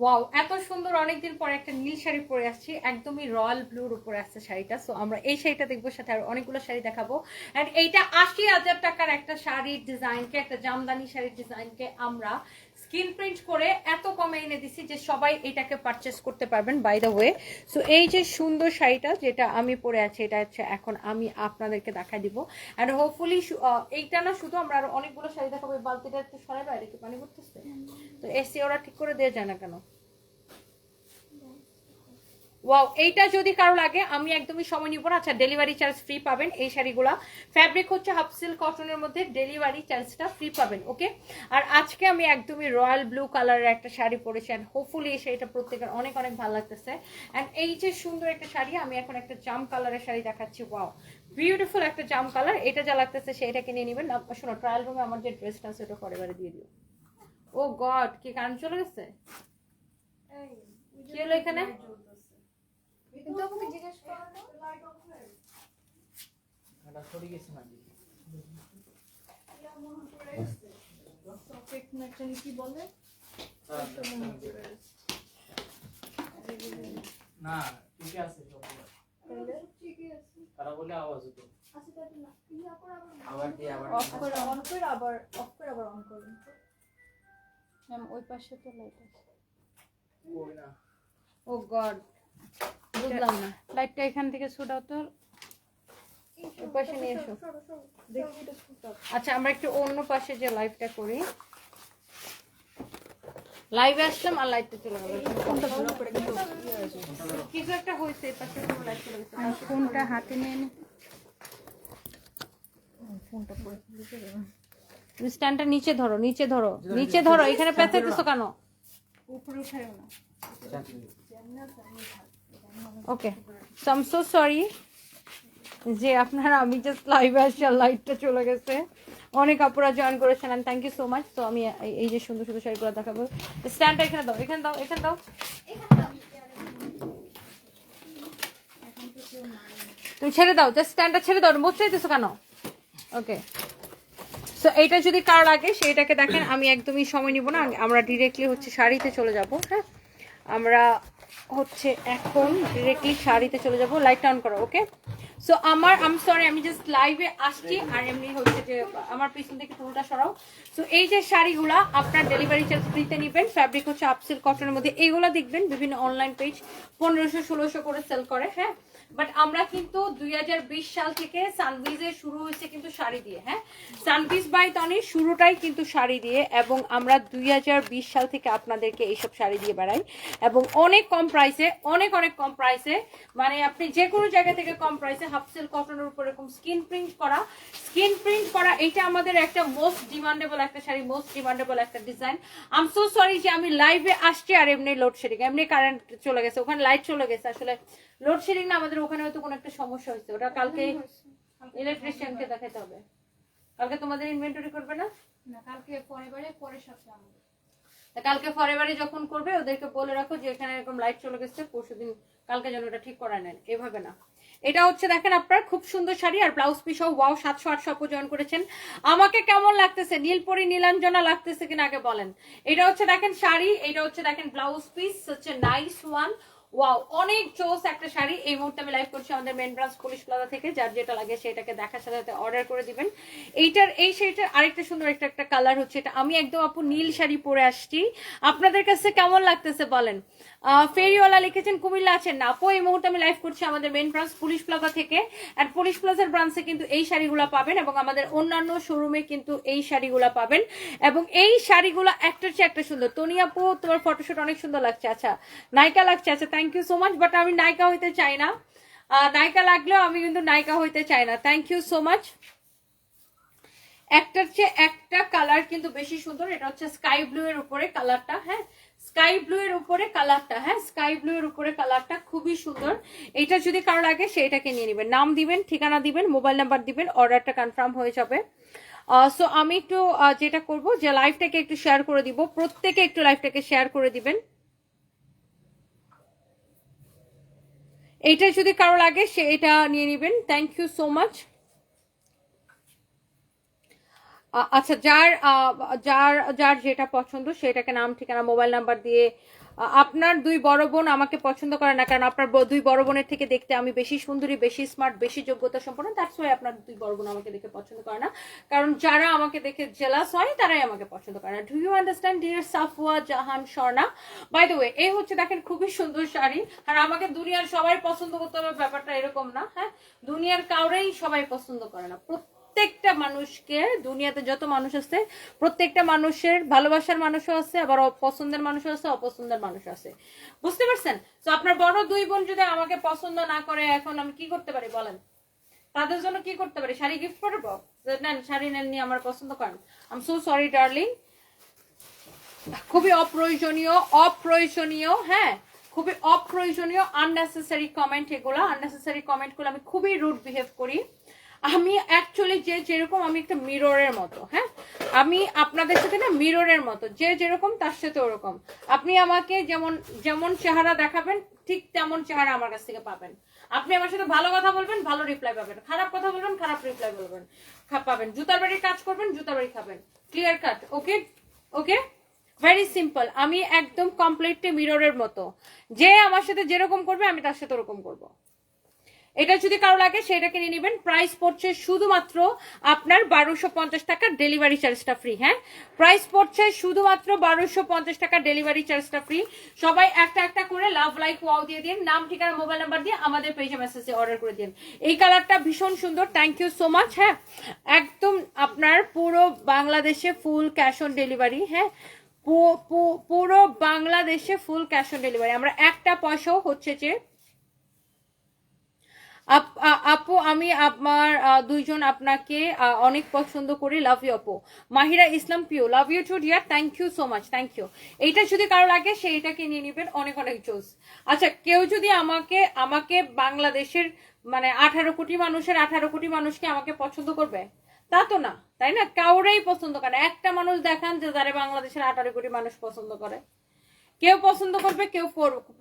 Wow এত সুন্দর অনেকদিন পরে একটা নীল শাড়ি পরে আসছি। একদমই রয়্যাল ব্লুর উপরে আসছে শাড়িটা। সো আমরা এই শাড়িটা দেখব, সাথে আর অনেকগুলো শাড়ি দেখাবো। অ্যান্ড এইটা আশি হাজার টাকার একটা শাড়ির ডিজাইনকে একটা জামদানি শাড়ির ডিজাইনকে আমরা স্কিন প্রিন্ট করে এত কমে এনে দিছি যে সবাই এটাকে পারচেস করতে পারবেন বাই দ্য ওয়ে সো এই যে সুন্দর শাড়িটা যেটা আমি পরে আছি, এটা হচ্ছে এখন আমি আপনাদেরকে দেখা দিব। অ্যান্ড হোপফুলি এইটা না শুধু আমরা আরও অনেকগুলো শাড়ি দেখাবো বালতিটা একটু সরাই বাইরে কি পানি করতেছে তো, এসি ওরা ঠিক করে দিয়ে যায় না কেন? ওয়াও এইটা যদি কারও লাগে আমি একদমই সময় নিব না। আচ্ছা ডেলিভারি চার্জ ফ্রি পাবেন এই শাড়িগুলা। ফ্যাব্রিক হচ্ছে হাফ সিল্ক কটনের মধ্যে ডেলিভারি চার্জটা ফ্রি পাবেন ওকে আর আজকে আমি একদমই রয়্যাল ব্লু কালারের একটা শাড়ি পরেছি অ্যান্ড হোপফুলি এই শাড়িটা প্রত্যেকের অনেক অনেক ভালো লাগতেছে। অ্যান্ড এই যে সুন্দর একটা শাড়ি আমি এখন একটা জাম কালারের শাড়ি দেখাচ্ছি ওয়াও বিউটিফুল একটা জাম কালার এটা যা লাগতেছে সেটা কিনে নেবেন। না শোনো ট্রায়াল রুমে আমার যে ড্রেসটা আছে ওটা পরে বারে দিয়ে দিও। ও গড কি কারণ চলে গেছে? কি হলো এখানে? কিন্তু জিজ্ঞেস করো? না সরে গেছে না কি বলে? না ঠিকই আছে তারা বলে আওয়াজ হতো। আবার আবার দিয়ে আবার অফ করে অন করে আবার অফ করে আবার অন করুন। ম্যাম ওই পাশে তো লাইট আছে। ও গড বুঝলাম না। লাইটটা এখান থেকে ছুটাও তো পাশে নিয়ে এসো। দেখি এটা সুতা আচ্ছা আমরা একটু অন্য পাশে যে লাইভটা করি। লাইভে আসলাম আর লাইটটা চলে গেল। কিছু একটা হয়েছে পাশে পুরো লাইট চলে গেছে। ফোনটা হাতে নিয়ে নে। ফোনটা পরে তুমি স্ট্যান্ডটা নিচে ধরো নিচে ধরো নিচে ধরো এখানে পেঁচাইতেছো কেন? উপরে উঠায়ও না। ওকে সাম সো সরি যে আপনারা, আমি জাস্ট লাইভে আসছি আর লাইটটা চলে গেছে। অনেক আপুরা জয়েন করেছেন and thank you so much তো আমি এই- যে সুন্দর সুন্দর শাড়িগুলো দেখাবো। স্ট্যান্ডটা এখানে দাও এখানে দাও এখানে দাও। তুমি ছেড়ে দাও জাস্ট স্ট্যান্ডটা ছেড়ে দাও বসে দিতেছো কেন? ওকে সো এইটা যদি কারও লাগে, সেইটাকে দেখেন, আমি একদমই সময় নিব না, আমরা ডিরেক্টলি হচ্ছে শাড়িতে চলে যাব হ্যাঁ? আমরা হচ্ছে এখন ডিরেক্টলি শাড়িতে চলে যাব। লাইট অন করো ওকে সো আমার আম সরি আমি জাস্ট লাইভে আসছি আর এমনি হচ্ছে যে আমার পিছন থেকে পুরোটা সরাও। সো এই যে শাড়িগুলো আপনার ডেলিভারি চার্জ ফ্রিতে নেবেন ফ্যাব্রিক হচ্ছে আপসিল কটনের মধ্যে। এইগুলো দেখবেন বিভিন্ন অনলাইন পেজ পনেরোশো, ষোলোশো করে সেল করে হ্যাঁ? বাট আমরা কিন্তু দুই হাজার বিশ সাল থেকে সানভিজে শুরু হয়েছে কিন্তু শাড়ি দিয়ে হ্যাঁ? সানভিজ বাই তনির শুরুটাই কিন্তু শাড়ি দিয়ে এবং আমরা দুই হাজার বিশ সাল থেকে আপনাদেরকে এইসব শাড়ি দিয়ে বেড়াই এবং অনেক কম প্রাইসে অনেক অনেক কম প্রাইসে মানে আপনি যে কোনো জায়গা থেকে কম প্রাইসে হাফসেল কটনের উপর এরকম স্কিন প্রিন্ট করা স্কিন প্রিন্ট করা এটা আমাদের একটা মোস্ট ডিমান্ডেবল একটা শাড়ি মোস্ট ডিমান্ডেবল একটা ডিজাইন আম সো সরি যে আমি লাইভে আসছি আর এমনি লোডশেডিং এমনি কারেন্ট চলে গেছে, ওখানে লাইট চলে গেছে, আসলে লোডশেডিং না আমাদের ওখানে হয়তো কোনো একটা সমস্যা হয়েছে। ওটা কালকে ইলেকট্রিশিয়ানকে দেখাতে হবে। কালকে তোমাদের ইনভেন্টরি করবে না? না কালকে পরে বারে পরের সপ্তাহে আমাদের। কালকে ফরেবারে যখন করবে ওদেরকে বলে রাখো যে এখানে এরকম লাইট চলে গেছে পরশুদিন কালকে যেন এটা ঠিক করা নেন। এভাবে না। এটা হচ্ছে দেখেন আপনার খুব সুন্দর শাড়ি আর ব্লাউজ পিসও ওয়াও সাতশো আটশো জয়েন করেছেন। আমাকে কেমন লাগতেছে? নীলপরি নীলাঞ্জনা লাগতেছে কিনা আগে বলেন। এটা হচ্ছে দেখেন শাড়ি এটা হচ্ছে দেখেন ব্লাউজ পিস হচ্ছে নাইস ওয়ান ওয়াও অনেক জোস একটা শাড়ি। এই মুহূর্তে আমি লাইভ করছি আমাদের মেন ব্রাঞ্চ পুলিশ প্লাজা থেকে। যার যেটা লাগে সেটাকে দেখার সাথে সাথে অর্ডার করে দিবেন। এইটার, এই শাড়িটার আরেকটা সুন্দর একটা একটা কালার হচ্ছে এটা। আমি একদম আপু নীল শাড়ি পরে আসছি। আপনাদের কাছে কেমন লাগতেছে বলেন? ফেরিওয়ালা লিখেছেন, কুমিল্লা আছেন না। আপু, এই মুহূর্তে আমি লাইভ করছি আমাদের মেন ব্রাঞ্চ পুলিশ প্লাজা থেকে। আর পুলিশ প্লাজার ব্রাঞ্চে কিন্তু এই শাড়িগুলো পাবেন এবং আমাদের অন্যান্য শোরুমে কিন্তু এই শাড়িগুলো পাবেন। এবং এই শাড়িগুলো একটার চেয়ে একটা সুন্দর। তনি আপু, তোমার ফটোশুট অনেক সুন্দর লাগছে। আচ্ছা নায়িকা লাগছে। আচ্ছা thank you so much but আমি নায়িকা হইতে চাই না। নায়িকা লাগলেও আমি কিন্তু নায়িকা হইতে চাই না। থ্যাংক ইউ সো মাচ একটার চেয়ে একটা কালার কিন্তু বেশি সুন্দর, এটা হচ্ছে স্কাই ব্লু এর উপরে কালারটা হ্যাঁ? স্কাই ব্লু এর উপরে কালারটা হ্যাঁ? স্কাই ব্লু এর উপরে কালারটা খুবই সুন্দর। এটা যদি কারও লাগে সেটাকে নিয়ে নেবেন। নাম দিবেন, ঠিকানা দিবেন মোবাইল নাম্বার দিবেন অর্ডারটা কনফার্ম হয়ে যাবে। সো আমি একটু যেটা করব, যে লাইভটাকে একটু শেয়ার করে দিব। প্রত্যেকে একটু লাইভটাকে শেয়ার করে দিবেন। এইটা যদি কারও লাগে সে এটা নিয়ে নেবেন। থ্যাংক ইউ সো মাচ আচ্ছা যার যার যার যেটা পছন্দ সেটাকে নাম, ঠিকানা, মোবাইল নাম্বার দিয়ে আপনার দুই বড় বোন আমাকে পছন্দ করে না, কারণ আপনার দুই বড় বোনের থেকে দেখতে আমি বেশি সুন্দরী, বেশি স্মার্ট বেশি যোগ্যতা সম্পন্ন দ্যাটস ওয়াই আপনার দুই বড় বোন আমাকে দেখে পছন্দ করে না। কারণ যারা আমাকে দেখে জেলাস হয়, তারাই আমাকে পছন্দ করে না। Do you understand dear Safwa Jahan Swarna by the way এই হচ্ছে, দেখেন, খুবই সুন্দর শাড়ি। আর আমাকে দুনিয়ার সবাই পছন্দ করতে হবে, ব্যাপারটা এরকম না হ্যাঁ? দুনিয়ার কাউরেই সবাই পছন্দ করে না। প্রত্যেকটা মানুষকে, দুনিয়াতে যত মানুষ আছে, প্রত্যেকটা মানুষের ভালোবাসার মানুষও আছে, আবার অপছন্দের মানুষও আছে, অপছন্দের মানুষ আছে। বুঝতে পারছেন? তো আপনার বড় দুই বোন যদি আমাকে পছন্দ না করে, এখন আমি কি করতে পারি বলেন? তাদের জন্য কি করতে পারি? শাড়ি গিফট করব? নেন, শাড়ি নেন, নিয়ে আমার পছন্দ করেন। আম সো সরি ডার্লিং খুবই অপ্রয়োজনীয় অপ্রয়োজনীয় হ্যাঁ খুবই অপ্রয়োজনীয় আননেসেসারি কমেন্ট এগুলো আননেসেসারি কমেন্টগুলো আমি খুবই রুড বিহেভ করি। আমি অ্যাকচুয়ালি যে যেরকম আমি একটা মিররের মতো হ্যাঁ? আমি আপনাদের সাথে না মিররের মতো, যে যেরকম তার সাথে ওরকম। আপনি আমাকে যেমন যেমন চেহারা দেখাবেন, ঠিক তেমন চেহারা আমার কাছ থেকে পাবেন। আপনি আমার সাথে ভালো কথা বলবেন, ভালো রিপ্লাই পাবেন। খারাপ কথা বলবেন, খারাপ রিপ্লাই বলবেন পাবেন। জুতার বাড়ির কাজ করবেন, জুতার বাড়ি খাবেন। Clear cut okay okay very simple আমি একদম কমপ্লিটলি মিররের মতো। যে আমার সাথে যেরকম করবে, আমি তার সাথে ওরকম করব। এটা যদি কারও লাগে সেটাকে নিয়ে নেবেন। প্রাইস পড়ছে শুধুমাত্র আপনার বারোশো পঞ্চাশ টাকা ডেলিভারি চার্জটা ফ্রি হ্যাঁ? প্রাইস পড়ছে শুধুমাত্র বারোশো পঞ্চাশ টাকা ডেলিভারি চার্জটা ফ্রি সবাই একটা একটা করে লাভ লাইক ওয়াও দিয়ে দিন। নাম, ঠিকানা মোবাইল নাম্বার দিয়ে আমাদের পেজে মেসেজে অর্ডার করে দিন। এই কালারটা ভীষণ সুন্দর। থ্যাংক ইউ সো মাচ হ্যাঁ? একদম আপনার পুরো বাংলাদেশে ফুল ক্যাশ অন ডেলিভারি হ্যাঁ? পুরো বাংলাদেশে ফুল ক্যাশ অন ডেলিভারি আমরা একটা পয়সাও হচ্ছে যে আপ- আমি আমার দুইজন আপনাকে অনেক পছন্দ করি। লাভ ইউ আপু। Mahira Islam Pio love you too dear thank you so much thank you এইটা যদি কারও লাগে সেইটাকে নিয়ে নেবেন। অনেক অনেক জোস আচ্ছা কেউ যদি আমাকে আমাকে বাংলাদেশের মানে আঠারো কোটি মানুষের আঠারো কোটি মানুষকে আমাকে পছন্দ করবে? তা তো না। তাই না? কাউরেই পছন্দ করে। একটা মানুষ দেখান যে যারা বাংলাদেশের আঠারো কোটি মানুষ পছন্দ করে। কেউ পছন্দ করবে, কেউ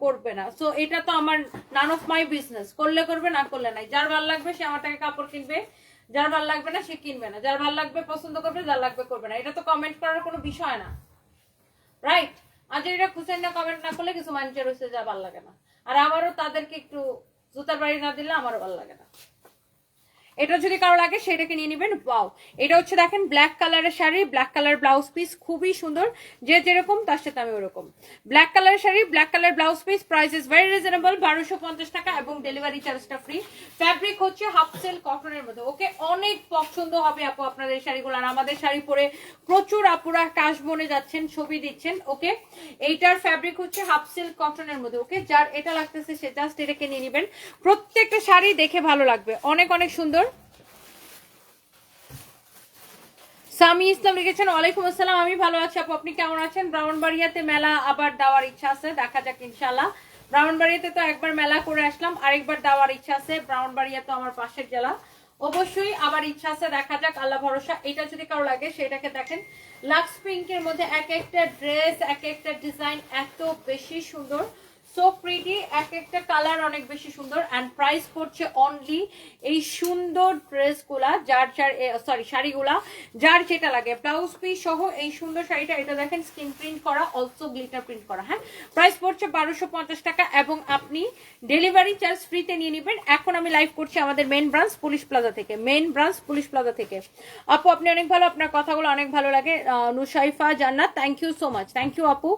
করবে না। সো এটা তো আমার নান অফ মাই বিজনেস করলে করবে, না করলে নাই। যার ভালো লাগবে, সে আমার টাকা কাপড় কিনবে। যার ভালো লাগবে না, সে কিনবে না। যার ভালো লাগবে, পছন্দ করবে, যার লাগবে, করবে না। এটা তো কমেন্ট করার কোনো বিষয় না। রাইট আজ এটা খুশাই না কমেন্ট না করলে কিছু মানুষের হচ্ছে যা ভালো লাগে না। আর আমারও তাদেরকে একটু জুতার বাড়ি না দিলে আমারও ভালো লাগে না। এটা যদি কারও লাগে, সেটাকে নিয়ে নেবেন। ওয়াও এটা হচ্ছে দেখেন ব্ল্যাক কালারের শাড়ি ব্ল্যাক কালার ব্লাউজ পিস খুবই সুন্দর। যে যেরকম, তার সাথে আমি ওরকম। ব্ল্যাক কালারের sari black colour blouse piece price is very reasonable বারোশো পঞ্চাশ টাকা এবং ডেলিভারি চার্জটা ফ্রি ফ্যাব্রিক হচ্ছে হাফ সেল কটনের মধ্যে। ওকে, অনেক পছন্দ হবে আপু আপনাদের শাড়িগুলো। আর আমাদের শাড়ি পরে প্রচুর আপুরা কাশ বনে যাচ্ছেন, ছবি দিচ্ছেন, ওকে? এইটার ফ্যাব্রিক হচ্ছে হাফ সিল্ক কটনের মধ্যে, ওকে? যার এটা লাগতেছে, সে জাস্ট এটাকে নিয়ে নেবেন। প্রত্যেকটা শাড়ি দেখে ভালো লাগবে। অনেক অনেক সুন্দর। সামি ইসলাম লিখেছেন, ওয়ালাইকুম আসসালাম, আমি ভালো আছি। আপু, আপনি কেমন আছেন? ব্রাহ্মণবাড়িয়াতে মেলা আবার দেওয়ার ইচ্ছা আছে। দেখা যাক ইনশাল্লাহ ব্রাহ্মণবাড়িয়াতে তো একবার মেলা করে আসলাম, আরেকবার দেওয়ার ইচ্ছা আছে। ব্রাহ্মণবাড়িয়া তো আমার পাশের জেলা। অবশ্যই আবার ইচ্ছা আছে, দেখা যাক, আল্লাহ ভরসা। এটা যদি কারও লাগে, সেটাকে দেখেন। লাক্স পিঙ্কের মধ্যে এক একটা ড্রেস, এক একটা ডিজাইন এত বেশি সুন্দর। সো প্রিটি এক একটা কালার অনেক বেশি সুন্দর অ্যান্ড প্রাইস পড়ছে অনলি এই সুন্দর ড্রেসগুলা যার যার সরি শাড়িগুলা, যার যেটা লাগে। ব্লাউজ পিস সহ এই সুন্দর শাড়িটা, এটা দেখেন স্ক্রিন প্রিন্ট করা অলসো গ্লিটার প্রিন্ট করা হ্যাঁ? প্রাইস পড়ছে বারোশো পঞ্চাশ টাকা এবং আপনি ডেলিভারি চার্জ ফ্রিতে নিয়ে নেবেন। এখন আমি লাইভ করছি আমাদের মেন ব্রাঞ্চ পুলিশ প্লাজা থেকে। মেন ব্রাঞ্চ পুলিশ প্লাজা থেকে। আপু, আপনি অনেক ভালো, আপনার কথাগুলো অনেক ভালো লাগে। Nusaifa Jannat thank you so much thank you আপু।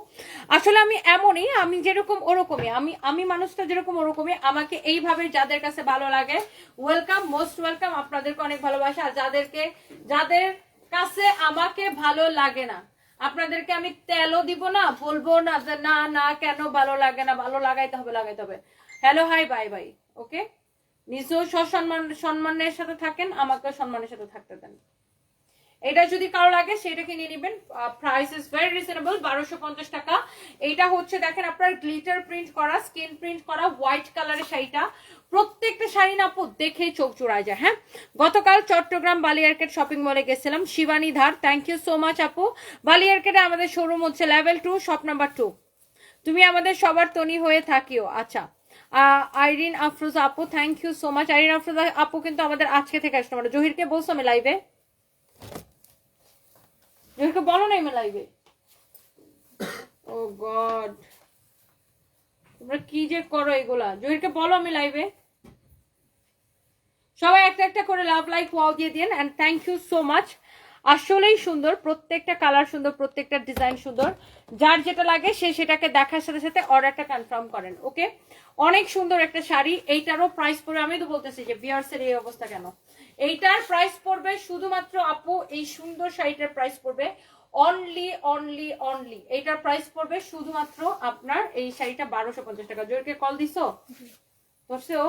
আসলে আমি এমনই, আমি যেরকম ওরকমই, আমি আমি মানুষটা যেরকম ওরকমই, আমাকে এইভাবে যাদের কাছে ভালো লাগে ওয়েলকাম মোস্ট ওয়েলকাম আপনাদেরকে অনেক ভালোবাসা। আর যাদেরকে, যাদের কাছে আমাকে ভালো লাগে না, আপনাদেরকে আমি তেলও দিব না, বলব না যে না না, কেন ভালো লাগে না, ভালো লাগাইতে হবে লাগাইতে হবে। Hello hi bye bye okay নিজেও সসম্মান সম্মানের সাথে থাকেন, আমাকেও সম্মানের সাথে থাকতে দেন। এটা যদি কারও লাগে, সেটাকে নিয়ে নেবেন। প্রাইস ইজ ভেরি রিজনেবল বারোশো পঞ্চাশ টাকা। এইটা হচ্ছে, দেখেন আপনার গ্লিটার প্রিন্ট করা স্কিন প্রিন্ট করা হোয়াইট কালারের শাড়িটা। প্রত্যেকটা শাড়ি না, আপু দেখে চোখ চুড়ায় যায় হ্যাঁ? গতকাল চট্টগ্রাম বালিয়ারকেট শপিং মলে গেছিলাম, শিবানী ধার। থ্যাংক ইউ সো মাচ আপু। বালিয়ারকেটে আমাদের শোরুম হচ্ছে level two shop number two তুমি আমাদের সবার তনি হয়ে থাকিও। আচ্ছা আইরিন আফরোজ আপু thank you so much Irin Afroz আপু কিন্তু আমাদের আজকে থেকে আসতে পারে জহিরকে বলছো আমি লাইভে জহিরকে বলো না আমি লাইভে ও গড তোমরা কি যে করো এগুলা? জহিরকে বলো আমি লাইভে সবাই একটা একটা করে লাভ লাইক ওয়াও দিয়ে দিন and thank you so much আসলেই সুন্দর, প্রত্যেকটা কালার সুন্দর, প্রত্যেকটা ডিজাইন সুন্দর। যার যেটা লাগে সে সেটাকে দেখার সাথে সাথে অর্ডারটা কনফার্ম করেন ওকে অনেক সুন্দর একটা শাড়ি, এইটারও প্রাইস পরে আমি তো বলতেছি যে বিয়ার্সের এই অবস্থা কেন? এইটার প্রাইস পড়বে শুধুমাত্র আপু এই সুন্দর শাড়িটার প্রাইস পড়বে অনলি অনলি অনলি এইটার প্রাইস পড়বে শুধুমাত্র আপনার এই শাড়িটা বারোশো পঞ্চাশ টাকা। জোরকে কল দিছো? করছে ও?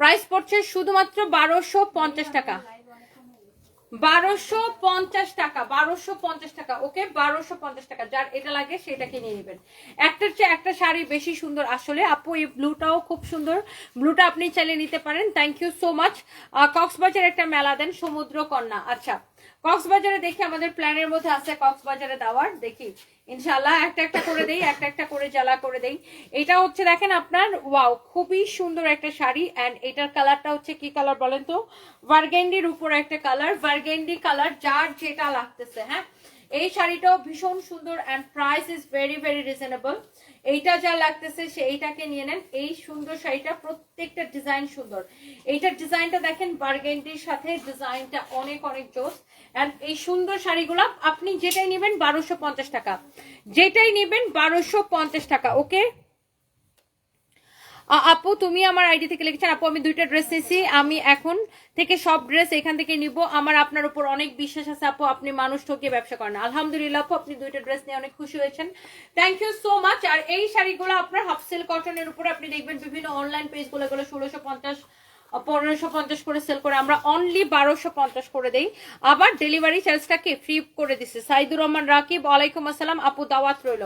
প্রাইস পড়ছে শুধুমাত্র বারোশো পঞ্চাশ টাকা। বারোশো পঞ্চাশ টাকা, বারোশো পঞ্চাশ টাকা, ওকে? বারোশো পঞ্চাশ টাকা, যার এটা লাগে সেটা নিয়ে নেবেন। একটার চেয়ে একটা শাড়ি বেশি সুন্দর আসলে। আপু, এই ব্লুটাও খুব সুন্দর। ব্লুটা আপনি চাইলে নিতে পারেন। Thank you so much Cox's Bazar একটা মেলা দেন সমুদ্র কন্যা আচ্ছা কক্সবাজারে দেখি আমাদের প্ল্যানের মধ্যে আছে কক্সবাজারে দেওয়ার দেখি। ইনশাল্লাহ একটা একটা করে দেই, একটা একটা করে জ্বালা করে দেই। এটা হচ্ছে দেখেন আপনার, ওয়াও, খুবই সুন্দর একটা শাড়ি। অ্যান্ড এটার কালারটা হচ্ছে কি কালার বলেন তো? ভার্গেন্ডির উপর একটা কালার, ভার্গেন্ডি কালার যার যেটা লাগতেছে হ্যাঁ? এই শাড়িটাও ভীষণ সুন্দর and price is very very reasonable এইটা যা লাগতেছে সে এইটাকে নিয়ে নেন। এই সুন্দর শাড়িটা প্রত্যেকটা ডিজাইন সুন্দর। এইটার ডিজাইনটা দেখেন বার্গেন্ডির সাথে ডিজাইনটা অনেক অনেক জোস। অ্যান্ড এই সুন্দর শাড়িগুলো আপনি যেটাই নেবেন বারোশো টাকা। যেটাই নেবেন বারোশো টাকা ওকে আপু, তুমি আমার আইডি থেকে লিখেছেন। আপু, আমি দুইটা ড্রেস নিয়েছি আমি এখন থেকে সব ড্রেস এখান থেকে নিব। আমার আপনার উপর অনেক বিশ্বাস আছে, আপু। আপনি মানুষ, ঠকিয়ে ব্যবসা করেন আলহামদুলিল্লাহ, আপু, আপনি দুইটা ড্রেস নিয়ে অনেক খুশি হয়েছেন। থ্যাংক ইউ সো মাচ আর এই শাড়িগুলো আপনার হাফ সিল কটনের উপর আপনি দেখবেন বিভিন্ন অনলাইন পেজগুলো গুলো ষোলোশো পঞ্চাশ পনেরোশো পঞ্চাশ করে সেল করে আমরা অনলি বারোশো পঞ্চাশ করে দেই। আবার ডেলিভারি চার্জটাকে ফ্রি করে দিচ্ছে সাইদুর রহমান রাকিব, ওয়ালাইকুম আসসালাম। আপু, দাওয়াত রইল।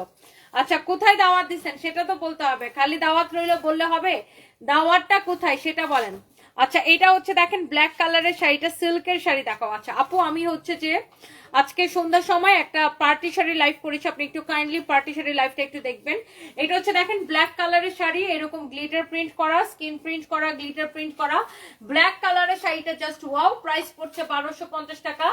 আচ্ছা কোথায় দাওয়াত দিচ্ছেন? সেটা তো বলতে হবে। খালি দাওয়াত রইল বললে হবে। দাওয়াতটা কোথায় সেটা বলেন। আচ্ছা এটা হচ্ছে দেখেন ব্ল্যাক কালারের শাড়িটা সিল্কের শাড়ি দেখাও আচ্ছা আপু, আমি হচ্ছে যে আজকে সন্ধ্যার সময় একটা পার্টি শাড়ি লাইভ করেছি। আপনি একটু কাইন্ডলি পার্টি শাড়ি লাইভটা একটু দেখবেন। এটা হচ্ছে দেখেন ব্ল্যাক কালারের শাড়ি, এরকম গ্লিটার প্রিন্ট করা স্কিন প্রিন্ট করা গ্লিটার প্রিন্ট করা। ব্ল্যাক কালারের শাড়িটা জাস্ট ওয়াও প্রাইস পড়ছে বারোশো টাকা।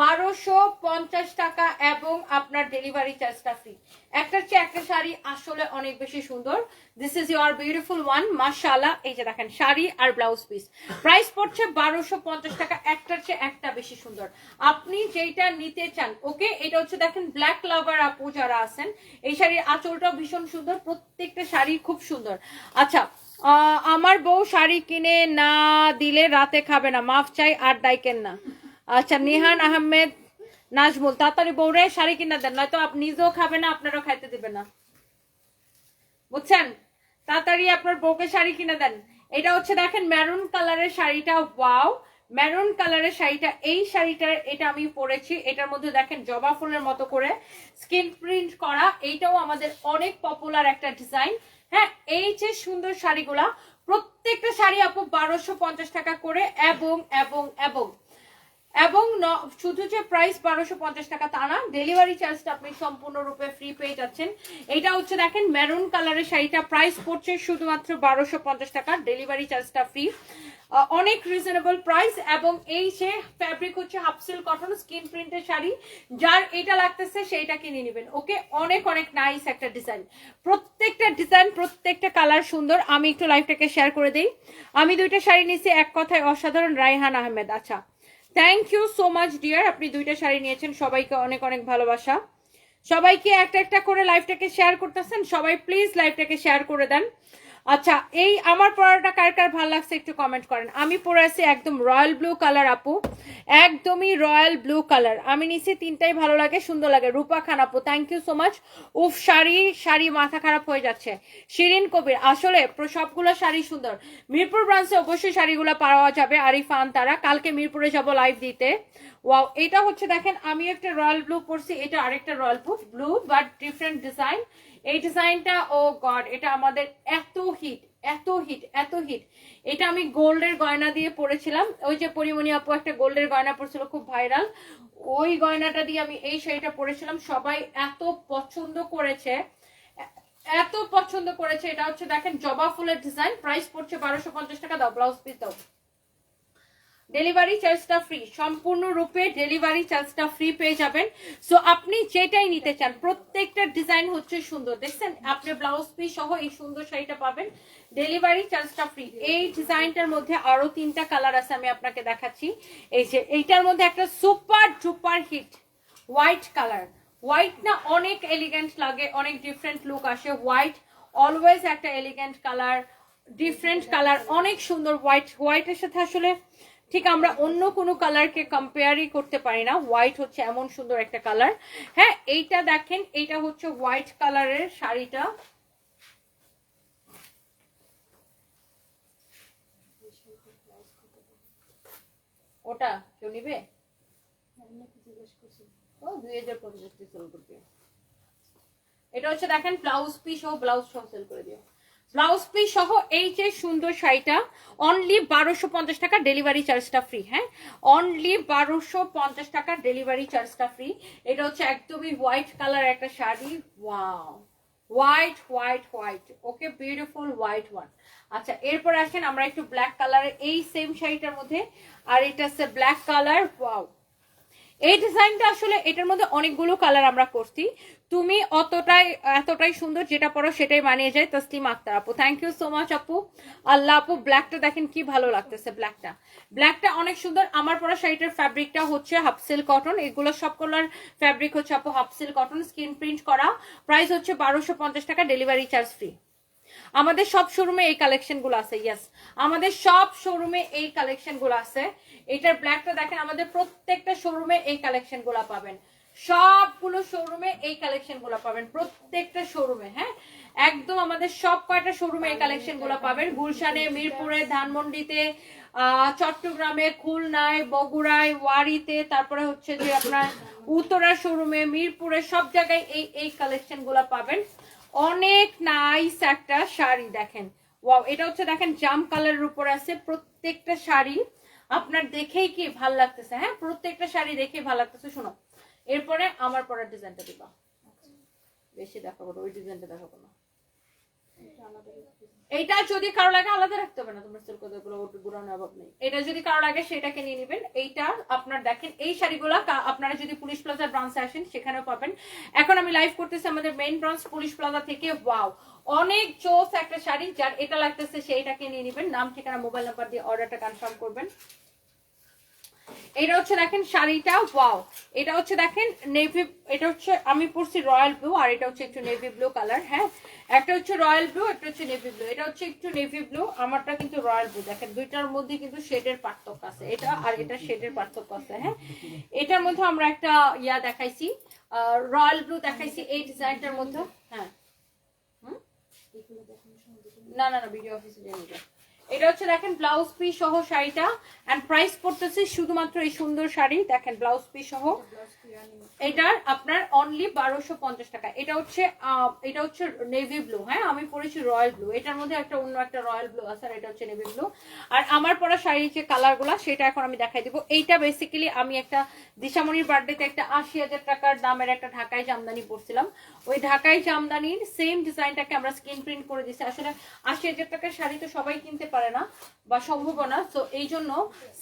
বারোশো পঞ্চাশ টাকা এবং আপনার ডেলিভারি চার্জটা ফ্রি একটার চেয়ে একটা শাড়ি, আসলে অনেক বেশি সুন্দর। This is your beautiful one মাশাআল্লাহ। এই যে দেখেন, শাড়ি আর ব্লাউজ পিস প্রাইস পড়ছে বারোশো পঞ্চাশ টাকা একটার চেয়ে একটা বেশি সুন্দর। আপনি যেইটা নিতে চান ওকে এটা হচ্ছে দেখেন ব্ল্যাক লাভার আপু যারা আছেন, এই শাড়ির আঁচলটাও ভীষণ সুন্দর, প্রত্যেকটা শাড়ি খুব সুন্দর। আচ্ছা আমার বউ শাড়ি কিনে না দিলে রাতে খাবে না, মাফ চাই, আর ডাইকেন না? আচ্ছা নিহান আহমেদ, নাজমুল, তাড়াতাড়ি বউরে শাড়ি কিনা দেন, নয়তো আপনি নিজেও খাবে না, আপনারও খাইতে দিবে না। বুঝছেন? তাড়াতাড়ি আপনার বউকে শাড়ি কিনে দেন। এটা হচ্ছে দেখেন মেরুন কালারের শাড়িটা ওয়াও মেরুন কালারের শাড়িটা, এই শাড়িটার, এটা আমি পরেছি। এটার মধ্যে দেখেন জবা ফুলের মতো করে স্কিন প্রিন্ট করা। এইটাও আমাদের অনেক পপুলার একটা ডিজাইন হ্যাঁ এই যে সুন্দর শাড়িগুলা, প্রত্যেকটা শাড়ি আপু বারোশো পঞ্চাশ টাকা করে, এবং এবং এবং। এবং শুধু যে প্রাইস বারোশো পঞ্চাশ টাকা তা না ডেলিভারি চার্জটা আপনি সম্পূর্ণরূপে ফ্রি পেয়ে যাচ্ছেন। এটা হচ্ছে দেখেন মেরুন কালারের শাড়িটা প্রাইস পড়ছে শুধুমাত্র বারোশো পঞ্চাশ টাকা ডেলিভারি চার্জটা ফ্রি অনেক রিজনেবল প্রাইস এবং এই যে ফ্যাব্রিক হচ্ছে হাফসিল কটন স্কিন প্রিন্টের শাড়ি, যার এটা লাগতেছে সেইটা কিনে নেবেন। ওকে, অনেক অনেক নাইস একটা ডিজাইন প্রত্যেকটা ডিজাইন প্রত্যেকটা কালার সুন্দর। আমি একটু লাইফটাকে শেয়ার করে দিই। আমি দুইটা শাড়ি নিয়েছি, এক কথায় অসাধারণ, রায়হান আহমেদ। আচ্ছা thank you so much dear আপনি দুইটা শাড়ি নিয়েছেন, সবাইকে অনেক অনেক ভালোবাসা। সবাইকে একটা একটা করে লাইভটাকে শেয়ার করতেছেন, সবাই প্লিজ লাইভটাকে শেয়ার করে দেন। আচ্ছা এই আমার পরাটা কার কার ভালো লাগছে একটু কমেন্ট করেন। আমি পরে আছি একদম রয়্যাল ব্লু কালার আপু। একদমই রয়্যাল ব্লু কালার আমি নিচে তিনটাই ভালো লাগে, সুন্দর লাগে। রূপা খান আপু থ্যাংক ইউ সো মাচ উফ, শাড়ি শাড়ি মাথা খারাপ হয়ে যাচ্ছে। শিরিন কবির, আসলে সবগুলো শাড়ি সুন্দর। মিরপুর ব্রাঞ্চে অবশ্যই শাড়িগুলো পাওয়া যাবে আরিফান তারা কালকে মিরপুরে যাব লাইভ দিতে। ওয়াও এটা হচ্ছে দেখেন, আমি একটা রয়্যাল ব্লু পরছি, এটা আরেকটা royal blue blue but different design এই ডিজাইনটা, ও গড, এটা আমাদের এত হিট এত হিট এত হিট। এটা আমি গোল্ডের গয়না দিয়ে পরেছিলাম। ওই যে পরিমণি আপু একটা গোল্ডের গয়না পরেছিল, খুব ভাইরাল। ওই গয়নাটা দিয়ে আমি এই শাড়িটা পরেছিলাম। সবাই এত পছন্দ করেছে, এত পছন্দ করেছে। এটা হচ্ছে, দেখেন, জবা ফুলের ডিজাইন। প্রাইস পড়ছে বারোশো পঞ্চাশ টাকা, দাও, ব্লাউজ পিস দাও। ডেলিভারি চার্জটা ফ্রি সম্পূর্ণরূপে ডেলিভারি চার্জটা ফ্রি পেয়ে যাবেন। সো আপনি যেটাই নিতে চান, প্রত্যেকটা ডিজাইন হচ্ছে সুন্দর। দেখছেন, আপনি ব্লাউজ পিস সহ এই সুন্দর শাড়িটা পাবেন। ডেলিভারি চার্জটা ফ্রি এই ডিজাইনটার মধ্যে আরও তিনটা কালার আছে, আমি আপনাকে দেখাচ্ছি। এই যে, এইটার মধ্যে একটা super duper hit white colour white না, অনেক এলিগেন্ট লাগে, অনেক ডিফারেন্ট লুক আসে। হোয়াইট অলওয়েজ একটা এলিগেন্ট কালার ডিফারেন্ট কালার অনেক সুন্দর। হোয়াইট হোয়াইটের সাথে আসলে ঠিক আমরা অন্য কোনো কালারকে কম্পেয়ারই করতে পারি না। হোয়াইট হচ্ছে এমন সুন্দর একটা কালার হ্যাঁ এইটা দেখেন, এইটা হচ্ছে হোয়াইট কালারের শাড়িটা। ওটা কেউ নিবে? ও হাজার সেল এটা হচ্ছে দেখেন ব্লাউজ পিস ও ব্লাউজ সহ সেল করে দিও। ব্লাউজ পিস সহ এই যে সুন্দর শাড়িটা অনলি বারোশো পঞ্চাশ টাকা ডেলিভারি চার্জটা ফ্রি হ্যাঁ? অনলি বারোশো পঞ্চাশ টাকা ডেলিভারি চার্জটা ফ্রি এটা হচ্ছে একদমই হোয়াইট কালার একটা sari. Wow white white white okay beautiful white one আচ্ছা এরপর আসেন আমরা একটু ব্ল্যাক কালারের এই সেম শাড়িটার মধ্যে। আর এটা হচ্ছে ব্ল্যাক কালার ওয়াও এই ডিজাইনটা আসলে এটার মধ্যে অনেকগুলো কালার আমরা করছি। তুমি অতটাই, এতটাই সুন্দর যেটা পরো সেটাই মানিয়ে যায় তসলিম আক্তার আপু। থ্যাংক ইউ সো মাচ আপু। আল্লাহ আপু ব্ল্যাকটা দেখেন কি ভালো লাগতেছে ব্ল্যাকটা ব্ল্যাকটা অনেক সুন্দর। আমার পরা শাড়িটার ফ্যাব্রিকটা হচ্ছে হাফসিল কটন এগুলো সব কলার ফ্যাব্রিক হচ্ছে আপু half silk cotton screen print করা। প্রাইস হচ্ছে বারোশো পঞ্চাশ টাকা ডেলিভারি চার্জ ফ্রি আমাদের সব শোরুমে এই কালেকশনগুলো আছে ইয়েস আমাদের সব শোরুমে এই কালেকশনগুলো আছে। এটার ব্ল্যাকটা দেখেন, আমাদের প্রত্যেকটা শোরুমে এই কালেকশনগুলো পাবেন। সবগুলো শোরুমে এই কালেকশনগুলো পাবেন, প্রত্যেকটা শোরুমে হ্যাঁ? একদম আমাদের সব কয়টা শোরুমে এই কালেকশনগুলো পাবেন। গুলশানে, মিরপুরে, ধানমন্ডিতে চট্টগ্রামে, খুলনায়, বগুড়ায়, ওয়ারিতে, তারপরে হচ্ছে যে আপনার উত্তরা শোরুমে মিরপুরে, সব জায়গায় এই এই কালেকশনগুলো পাবেন। অনেক নাইস একটা শাড়ি দেখেন। ওয়াও, এটা হচ্ছে দেখেন, জাম কালারের উপর আছে প্রত্যেকটা শাড়ি। আপনার দেখেই কি ভালো লাগতেছে হ্যাঁ? প্রত্যেকটা শাড়ি দেখেই ভালো লাগতেছে, শোনো। এরপরে আমার পরার ডিজাইনটা দিবা। বেশি দেখাবো ওই ডিজাইনটা দেখাবো না। এইটা যদি কারও লাগে আলাদা রাখতে হবে না, তোমার সেল গুড়ানো অভাব নেই। এটা যদি কারও লাগে, সেটাকে নিয়ে নেবেন। এইটা আপনার দেখেন, এই শাড়িগুলো আপনারা যদি পুলিশ প্লাজার ব্রাঞ্চে আসেন, সেখানেও পাবেন। এখন আমি লাইভ করতেছি আমাদের মেইন ব্রাঞ্চ, পুলিশ প্লাজা থেকে। ওয়াও অনেক চোস একটা শাড়ি, যার এটা লাগতেছে সেইটাকে নিয়ে নেবেন। নাম, ঠিকানা মোবাইল নাম্বার দিয়ে অর্ডারটা কনফার্ম করবেন। এটা হচ্ছে দেখেন শাড়িটা, ওয়াও। এটা হচ্ছে দেখেন নেভি এটা হচ্ছে আমি পরছি রয়্যাল ব্লু আর এটা হচ্ছে একটু নেভি ব্লু কালার হ্যাঁ? একটা হচ্ছে রয়্যাল ব্লু একটা হচ্ছে নেভি ব্লু এটা হচ্ছে একটু নেভি ব্লু আমারটা কিন্তু রয়্যাল ব্লু দেখেন, দুইটার মধ্যে কিন্তু শেডের পার্থক্য আছে। এটা আর এটা শেডের পার্থক্য আছে হ্যাঁ? এটার মধ্যে আমরা একটা ইয়া দেখাইছি রয়্যাল ব্লু দেখাইছি এই ডিজাইনটার মধ্যে হ্যাঁ? না না না ভিডিও অফিসে নিবে এটা হচ্ছে দেখেন ব্লাউজ পিস সহ শাড়িটা। এন্ড প্রাইস পড়তেছে শুধুমাত্র এই সুন্দর শাড়ি। দেখেন ব্লাউজ পিস সহ। এটার আপনার অনলি বারোশো পঞ্চাশ টাকা। এটা হচ্ছে এটা হচ্ছে নেভি ব্লু হ্যাঁ? আমি পরেছি রয়্যাল ব্লু এটার মধ্যে একটা অন্য একটা রয়্যাল ব্লু আছে এটা হচ্ছে নেভি ব্লু আর আমার পরা শাড়ির যে কালারগুলা সেটা এখন আমি দেখাই দিব। এইটা বেসিক্যালি আমি একটা দিশামণির বার্থডেতে একটা আশি হাজার টাকার দামের একটা ঢাকায় জামদানি পরছিলাম। ওই ঢাকায় জামদানির সেম ডিজাইনটাকে আমরা স্ক্রিন প্রিন্ট করে দিচ্ছি আসলে আশি হাজার টাকার শাড়ি তো সবাই কিনতে পারে না বা সম্ভব না। তো এই জন্য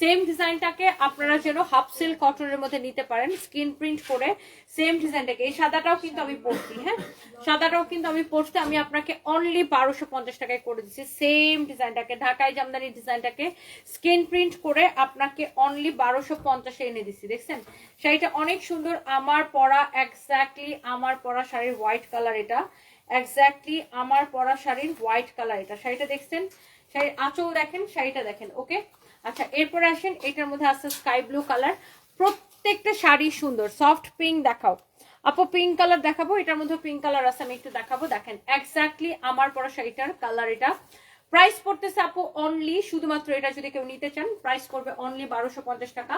সেম ডিজাইনটাকে আপনারা যেন হাফ সিল্ক কটনের মধ্যে নিতে পারেন। স্ক্রিন প্রিন্ট করে সেম ডিজাইনটাকে এই সাদাটাও কিন্তু আমি পরছি হ্যাঁ? সাদাটাও কিন্তু আমি পরতে আমি আপনাকে অনলি বারোশো পঞ্চাশ টাকায় করে দিচ্ছি। সেম ডিজাইনটাকে ঢাকায় জামদানি ডিজাইনটাকে স্ক্রিন প্রিন্ট করে আপনাকে অনলি বারোশো পঞ্চাশে এনে দিচ্ছি, দেখছেন? শাড়িটা অনেক সুন্দর, আমার পরা এক্স্যাক্টলি আমার পরা শাড়ির হোয়াইট কালার এটা। এক্স্যাক্টলি আমার পরা শাড়ির হোয়াইট কালার এটা। শাড়িটা দেখছেন? শাড়ির আঁচল দেখেন, শাড়িটা দেখেন ওকে আচ্ছা এরপরে আসেন, এটার মধ্যে আছে স্কাই ব্লু কালার প্রত্যেকটা শাড়ি সুন্দর সফট পিঙ্ক দেখাও। আপু পিঙ্ক কালার দেখাবো? এটার মধ্যে পিঙ্ক কালার আছে, আমি একটু দেখাবো। দেখেন এক্স্যাক্টলি আমার পরা শাড়িটার কালার এটা। প্রাইস পড়তেছে আপু অনলি শুধুমাত্র এটা যদি কেউ নিতে চান প্রাইস করবে অনলি বারোশো পঞ্চাশ টাকা।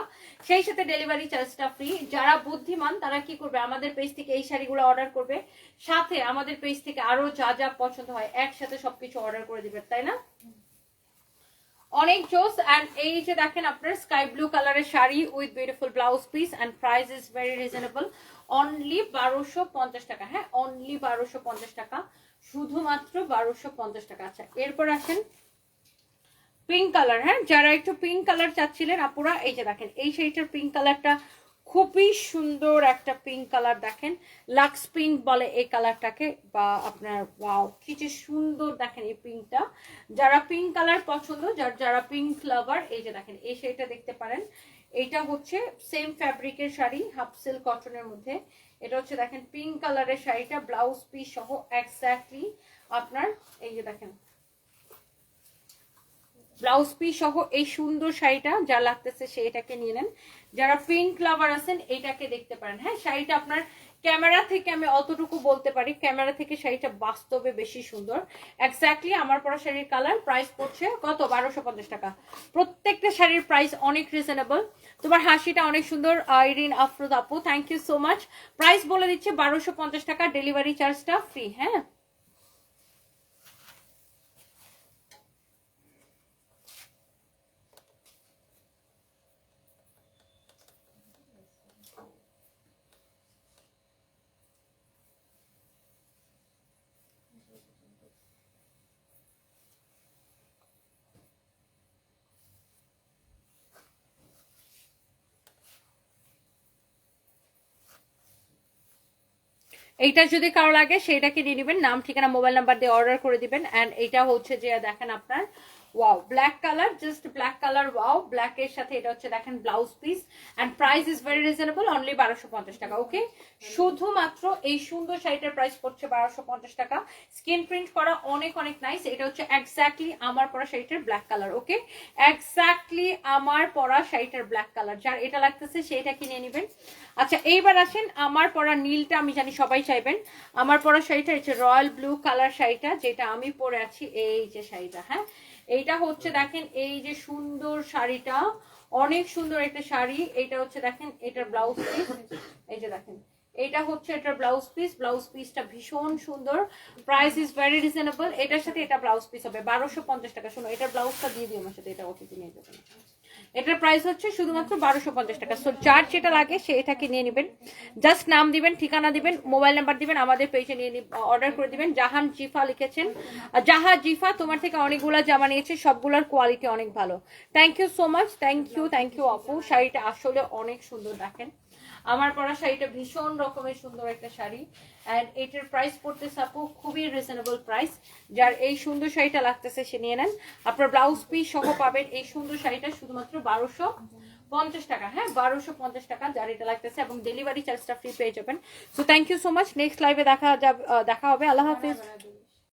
সেই সাথে ডেলিভারি চার্জটা ফ্রি যারা বুদ্ধিমান, তারা কি করবে? আমাদের পেজ থেকে এই শাড়িগুলো অর্ডার করবে। সাথে আমাদের পেজ থেকে আরও যা যা পছন্দ হয়, একসাথে সবকিছু অর্ডার করে দিবে, তাই না? অনেক জোস অ্যান্ড এই যে দেখেন আপনার স্কাই ব্লু কালারের sari with beautiful blouse piece and price is very reasonable only বারোশো পঞ্চাশ টাকা হ্যাঁ অনলি বারোশো পঞ্চাশ টাকা, শুধুমাত্র বারোশো পঞ্চাশ টাকা। আচ্ছা এরপর আসেন পিঙ্ক কালার হ্যাঁ যারা একটু পিঙ্ক কালার চাচ্ছিলেন, আপুরা, এই যে দেখেন, এই শাড়িটার পিঙ্ক কালারটা খুবই সুন্দর একটা পিঙ্ক কালার দেখেন। লাক্স পিঙ্ক বলে এই কালারটাকে বা আপনার ওয়াও কি যে সুন্দর দেখেন এই পিঙ্কটা যারা পিঙ্ক কালার পছন্দ, যার, যারা পিঙ্ক লাভার এই যে দেখেন, এই শাড়িটা দেখতে পারেন। এইটা হচ্ছে সেম ফ্যাব্রিকের শাড়ি হাফ সিল্ক কটনের মধ্যে। এটা হচ্ছে দেখেন পিঙ্ক কালারের শাড়িটা ব্লাউজ পিস সহ এক্স্যাক্টলি আপনার, এই যে দেখেন ব্লাউজ পিস সহ এই সুন্দর শাড়িটা যা লাগতেছে সেইটাকে নিয়ে নেন। যারা পিঙ্ক লাভার আছেন, এইটাকে দেখতে পারেন। হ্যাঁ শাড়িটা আপনার ক্যামেরা থেকে আমি অতটুকু বলতে পারি। ক্যামেরা থেকে শাড়িটা বাস্তবে বেশি সুন্দর। এক্স্যাক্টলি আমার পরা শাড়ির কালার প্রাইস পড়ছে কত? বারোশো পঞ্চাশ টাকা। প্রত্যেকটা শাড়ির প্রাইস অনেক রিজনেবল তোমার হাসিটা অনেক সুন্দর, আইরিন আফরোদ আপু thank you so much price বলে দিচ্ছে বারোশো পঞ্চাশ টাকা ডেলিভারি চার্জটা ফ্রি হ্যাঁ? এইটা যদি কারও লাগে, সেইটাকে নিয়ে নেবেন। নাম, ঠিকানা, মোবাইল নাম্বার দিয়ে অর্ডার করে দিবেন। অ্যান্ড এটা হচ্ছে যে, দেখেন আপনার wow black colour just black colour wow black এর সাথে এটা হচ্ছে দেখেন blouse piece and price is very reasonable only বারোশো পঞ্চাশ টাকা ওকে শুধুমাত্র এই সুন্দর শাড়িটার প্রাইস পড়ছে বারোশো পঞ্চাশ টাকা। স্কিন প্রিন্ট করা অনেক অনেক নাইস এটা হচ্ছে এক্স্যাক্টলি আমার পরা শাড়িটার ব্ল্যাক কালার ওকে এক্স্যাক্টলি আমার পরা শাড়িটার ব্ল্যাক কালার যার এটা লাগতেছে সেইটা কিনে নেবেন। আচ্ছা এইবার আসেন আমার পরা নীলটা আমি জানি সবাই চাইবেন। আমার পরা শাড়িটা হচ্ছে রয়্যাল ব্লু কালার শাড়িটা, যেটা আমি পরে আছি, এই যে শাড়িটা হ্যাঁ? এইটা হচ্ছে দেখেন এই যে সুন্দর শাড়িটা, অনেক সুন্দর একটা শাড়ি। এটা হচ্ছে দেখেন, এটার ব্লাউজ এই যে দেখেন এটা হচ্ছে এটা ব্লাউজ পিস ব্লাউজ পিসটা ভীষণ সুন্দর। প্রাইস ইজ ভেরি রিজনেবল এটার সাথে এটা ব্লাউজ পিস হবে। বারোশো পঞ্চাশ টাকা। শোনো, এটার ব্লাউজটা দিয়ে দিও আমার সাথে। এটা অতিথি নিয়ে যাবেন এটার প্রাইস হচ্ছে শুধুমাত্র বারোশো পঞ্চাশ টাকা। সো যার যেটা লাগে, সে এটাকে নিয়ে নেবেন। জাস্ট নাম দিবেন, ঠিকানা দিবেন মোবাইল নাম্বার দিবেন, আমাদের পেজে নিয়ে অর্ডার করে দিবেন। জাহান জিফা লিখেছেন। জাহা জিফা তোমার থেকে অনেকগুলা জামা নিয়েছে। সবগুলোর কোয়ালিটি অনেক ভালো। Thank you so much thank you thank you আপু। শাড়িটা আসলে অনেক সুন্দর দেখেন। আমার পরা শাড়িটা ভীষণ রকমের সুন্দর একটা শাড়ি। অ্যান্ড এটার প্রাইস পড়তে আপু খুবই রিজনেবল প্রাইস যার এই সুন্দর শাড়িটা লাগতেছে সে নিয়ে নেন। আপনার ব্লাউজ পিস সহ পাবেন এই সুন্দর শাড়িটা শুধুমাত্র বারোশো পঞ্চাশ টাকা। হ্যাঁ বারোশো পঞ্চাশ টাকা যার এটা লাগতেছে এবং ডেলিভারি চার্জটা ফ্রি পেয়ে যাবেন। So thank you so much next লাইভে দেখা যাবে দেখা হবে। আল্লাহ হাফিজ।